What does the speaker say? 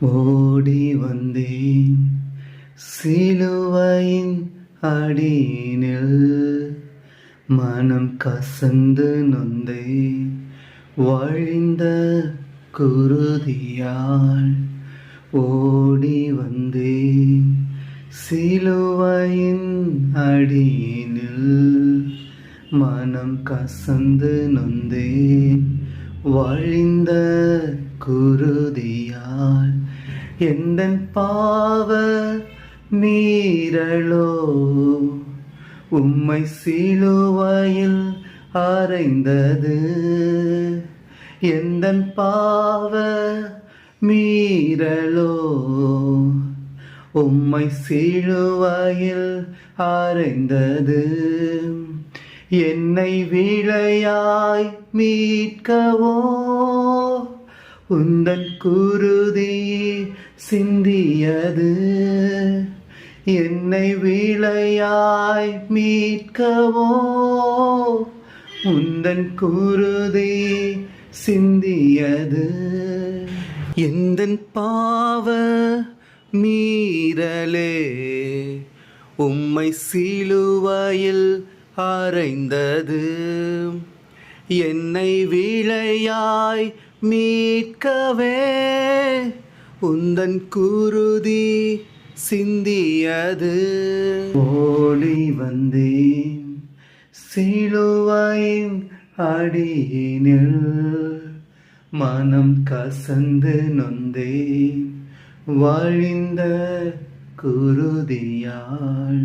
ஓடி வந்தேன். சிலுவையின் அடியினில் மனம் கசந்து நொந்தே வழிந்த குருதியால் ஓடி வந்தேன். சிலுவையின் அடியினில் மனம் கசந்து நொந்தேன். வழிந்த குருதியால் எந்த பாவ மீறலோ உம்மை சிலுவையில் அறைந்தது. எந்த பாவ மீறலோ உம்மை சிலுவையில் அறைந்தது. என்னை விளையாய் மீட்கவோ? உந்தன் குருதி சிந்தியது. என்னை விளையாய் மீட்கவோ? உந்தன் குருதி சிந்தியது. எந்தன் பாவ மீறலே? உம்மை சிலுவையில் அரைந்தது என்னை விளையாய் மீட்கவே உந்தன் குருதி சிந்தியது. ஓடி வந்தேன் சிலுவையின் அடியினில் மனம் கசந்து நொந்தேன் வழிந்த குருதியாள்